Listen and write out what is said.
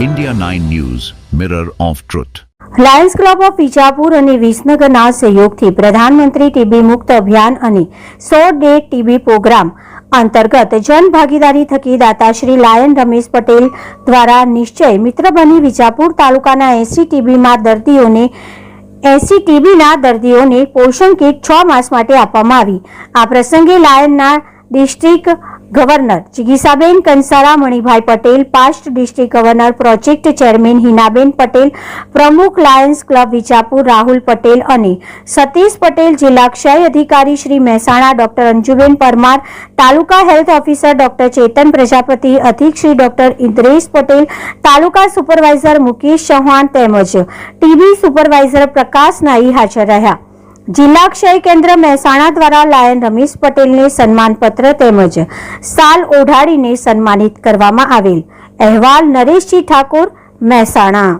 India 9 News, Mirror of Truth. Lions Club of Vijapur અને વિસનગરના સહયોગથી પ્રધાનમંત્રી ટીબી મુક્ત અભિયાન અને સો ડે ટીબી પ્રોગ્રામ અંતર્ગત જન ભાગીદારી થકી દાતાશ્રી લાયન રમેશ પટેલ દ્વારા નિશ્ચય મિત્ર બની વિજાપુર તાલુકાના એસી ટીબીમાં દર્દીઓને એસી ટીબીના દર્દીઓને પોષણ કીટ છ માસ માટે આપવામાં આવી આ પ્રસંગે લાયનના district governor Chikitsaben Kansara, Manibhai Patel, past district governor, project chairman Hinaben Patel, પ્રમુખ લાયન્સ ક્લબ વિજાપુર, રાહુલ પટેલ અને સતીશ પટેલ, જિલ્લા ક્ષય અધિકારી Shri Mehsana, doctor Anjuben Parmar, taluka health officer doctor Chetan Prajapati, અધિક શ્રી ડોક્ટર ઇન્દ્રેશ પટેલ, તાલુકા સુપરવાઇઝર મુકેશ ચૌહાણ તેમજ ટીબી સુપરવાઇઝર પ્રકાશ નાઈ હાજર રહ્યા. જિલ્લા ક્ષય કેન્દ્ર મહેસાણા દ્વારા લાયન રમેશ પટેલને સન્માનપત્ર તેમજ સાલ ઓઢાડીને સન્માનિત કરવામાં આવેલ. અહેવાલ નરેશજી ઠાકોર, મહેસાણા.